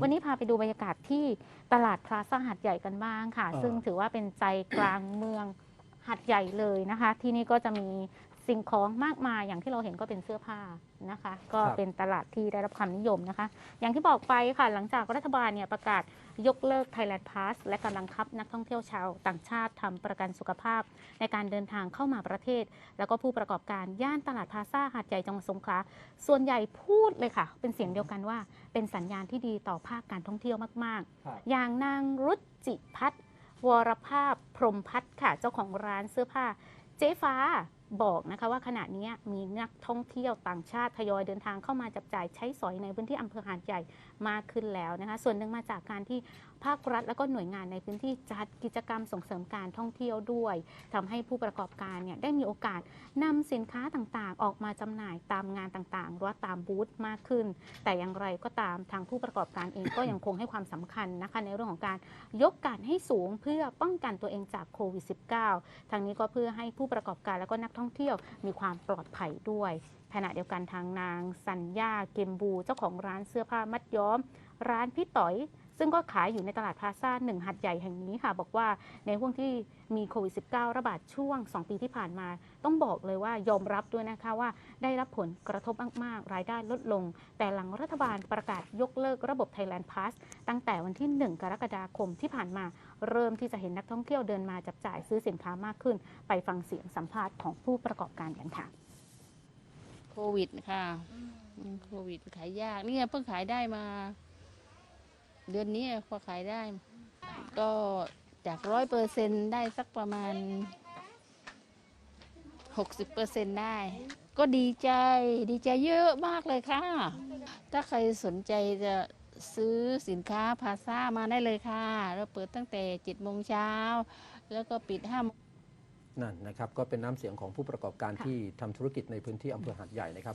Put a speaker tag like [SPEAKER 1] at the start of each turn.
[SPEAKER 1] วันนี้พาไปดูบรรยากาศที่ตลาดพลาซ่าหัดใหญ่กันบ้างค่ะ
[SPEAKER 2] อ่า
[SPEAKER 1] ซึ่งถือว่าเป็นใจกลางเมือง หัดใหญ่เลยนะคะ ที่นี่ก็จะมีสิ่งของมากมายอย่างที่เราเห็นก็เป็นเสื้อผ้านะคะ ก็เป็นตลาดที่ได้รับความนิยมนะคะ อย่างที่บอกไปค่ะหลังจากรัฐบาลเนี่ยประกาศยกเลิก Thailand Pass และกำลังคับนักท่องเที่ยวชาวต่างชาติทำประกันสุขภาพ ในการเดินทางเข้ามาประเทศ แล้วก็ผู้ประกอบการย่านตลาดพลาซ่าหาดใหญ่จังหวัดสงขลาส่วนใหญ่พูดเลยค่ะ เป็นเสียงเดียวกันว่า เป็นสัญญาณที่ดีต่อภาคการท่องเที่ยวมาก
[SPEAKER 2] ครับ
[SPEAKER 1] ๆอย่างนางรุจิพัฒน์ วรภาพพรหมพัฒน์ค่ะ เจ้าของร้านเสื้อผ้าเจ๊ฟ้า บอกนะคะว่าขณะนี้มีนักท่องเที่ยวต่างชาติทยอยเดินทางเข้ามาจับจ่ายใช้สอยในพื้นที่อำเภอหาดใหญ่มากขึ้นแล้วนะคะ ส่วนหนึ่งมาจากการที่ภาครัฐและก็หน่วยงานในพื้นที่จัดกิจกรรมส่งเสริมการท่องเที่ยวด้วยทำให้ผู้ประกอบการเนี่ยได้มีโอกาสนำสินค้าต่างๆ ออกมาจำหน่ายตามงานต่างๆหรือว่าตามบูธมากขึ้น แต่อย่างไรก็ตามทางผู้ประกอบการเองก็ยังคงให้ความสำคัญนะคะในเรื่องของการยกการให้สูงเพื่อป้องกันตัวเองจากโควิด -19 ทางนี้ก็เพื่อให้ผู้ประกอบการและก็นักท่องท่องเที่ยวมีความปลอดภัยด้วยขณะเดียวกันทางนางสัญญาเกมบู เจ้าของร้านเสื้อผ้ามัดย้อม ร้านพี่ต๋อย ซึ่งก็ขายอยู่ในตลาดพลาซ่าหนึ่งหัดใหญ่แห่งนี้ค่ะ บอกว่าในห่วงที่มีโควิด -19 ระบาดช่วง 2 ปีที่ผ่านมา ต้องบอกเลยว่ายอมรับด้วยนะคะว่าได้รับผลกระทบมาก ๆ รายได้ลดลง แต่หลังรัฐบาลประกาศยกเลิกระบบ Thailand Pass ตั้งแต่วันที่ 1 กรกฎาคมที่ผ่านมา เริ่มที่จะเห็นนักท่องเที่ยวเดินมาจับจ่ายซื้อสินค้ามากขึ้น ไปฟังเสียงสัมภาษณ์ของผู้ประกอบการกันค่ะ
[SPEAKER 3] โควิดค่ะโควิดขายยากเนี่ยเพิ่งขายได้มา เดือนนี้พอขายได้ ก็จากร้อยเปอร์เซ็นได้สักประมาณหกสิบเปอร์เซ็นได้ ก็ดีใจดีใจเยอะมากเลยค่ะ ถ้าใครสนใจจะซื้อสินค้าพาซ่ามาได้เลยค่ะ เราเปิดตั้งแต่เจ็ดโมงเช้า แล้วก็ปิดห้าโมง
[SPEAKER 2] นั่นนะครับ ก็เป็นน้ำเสียงของผู้ประกอบการที่ทำธุรกิจในพื้นที่อำเภอหาดใหญ่นะครับ